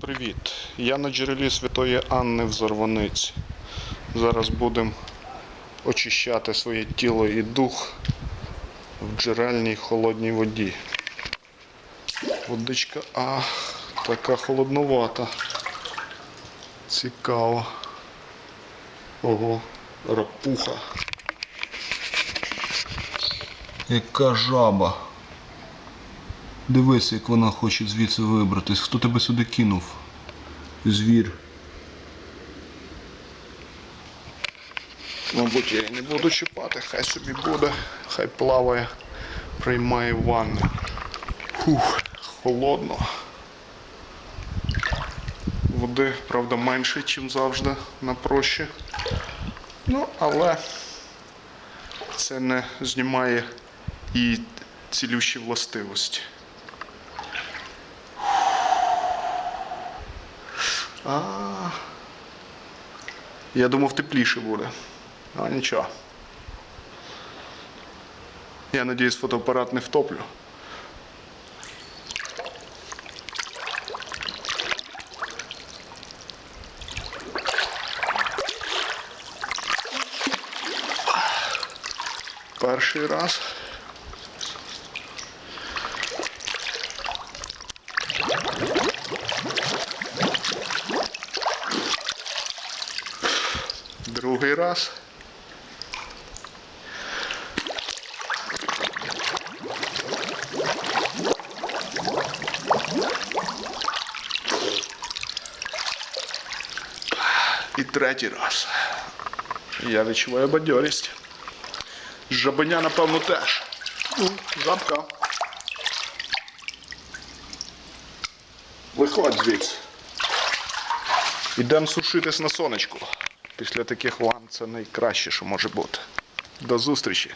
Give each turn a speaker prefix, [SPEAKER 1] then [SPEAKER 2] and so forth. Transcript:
[SPEAKER 1] привіт! Я на джерелі Святої Анни в Зарваниці. Зараз будемо очищати своє тіло і дух в джерельній холодній воді. Водичка, а, така холодновата. Цікаво. Ого, рапуха. Яка жаба. Дивись, як вона хоче звідси вибратись. Хто тебе сюди кинув? Звір. Мабуть, я її не буду чіпати, хай собі буде, хай плаває, приймає ванну. Фух, холодно. Води, правда, менше, ніж завжди на прощі. Ну, але це не знімає і цілющі властивості. А, я думав тепліше буде. А нічого. Я надіюсь, фотоапарат не втоплю. Перший раз. Другий раз. І третій раз. Я відчуваю бадьорість. Жабеня, напевно, теж. Ну, Жабка. Виходь звідси. Ідемо сушитись на сонечку. Після таких вам це найкраще, що може бути. До зустрічі!